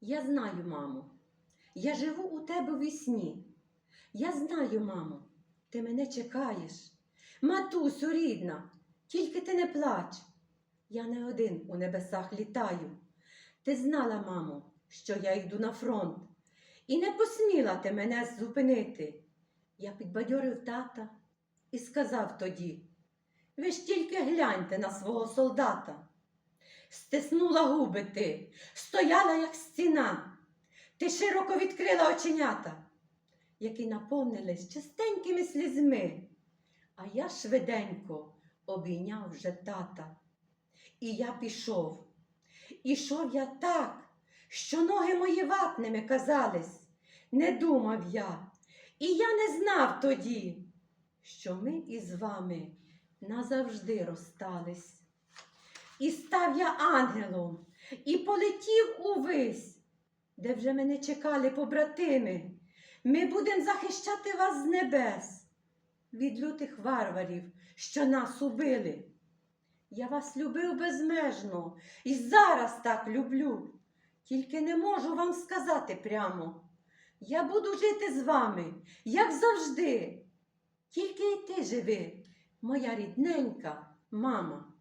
Я знаю, мамо, я живу у тебе в вісні. Я знаю, мамо, ти мене чекаєш. Матусю рідна, тільки ти не плач. Я не один у небесах літаю. Ти знала, мамо, що я йду на фронт, і не посміла ти мене зупинити. Я підбадьорив тата і сказав тоді: ви ж тільки гляньте на свого солдата. Стиснула губи ти, стояла, як стіна. Ти широко відкрила оченята, які наповнились чистенькими слізьми. А я швиденько обійняв вже тата. І я пішов. Ішов я так, що ноги мої ватними казались. Не думав я, і я не знав тоді, що ми із вами назавжди розстались. І став я ангелом, і полетів увись, де вже мене чекали побратими. Ми будемо захищати вас з небес від лютих варварів, що нас убили. Я вас любив безмежно і зараз так люблю. Тільки не можу вам сказати прямо. Я буду жити з вами, як завжди. Тільки й ти живи, моя рідненька мама.